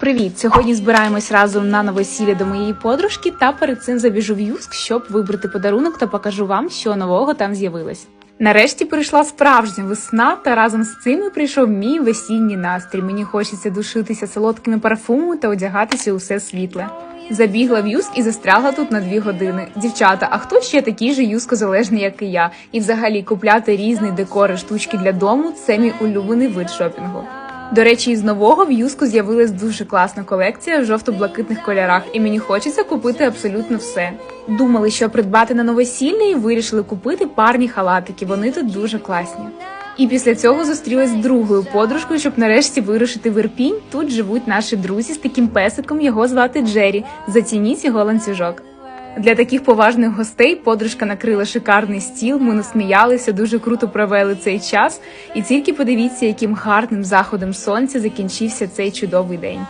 Привіт! Сьогодні збираємось разом на новосілля до моєї подружки та перед цим забіжу в Юск, щоб вибрати подарунок та покажу вам, що нового там з'явилось. Нарешті прийшла справжня весна, та разом з цим прийшов мій весінній настрій. Мені хочеться душитися солодкими парфумами та одягатися усе світле. Забігла в Юск і застрягла тут на дві години. Дівчата, а хто ще такий же юскозалежний, як і я? І взагалі купляти різний декор і штучки для дому це мій улюблений вид шопінгу. До речі, із нового в Юску з'явилась дуже класна колекція в жовто-блакитних кольорах, і мені хочеться купити абсолютно все. Думали, що придбати на новосілля, і вирішили купити парні халатики. Вони тут дуже класні. І після цього зустрілась з другою подружкою, щоб нарешті вирушити в Ірпінь. Тут живуть наші друзі з таким песиком. Його звати Джері. Зацініть його ланцюжок. Для таких поважних гостей подружка накрила шикарний стіл. Ми насміялися, дуже круто провели цей час. І тільки подивіться, яким гарним заходом сонця закінчився цей чудовий день.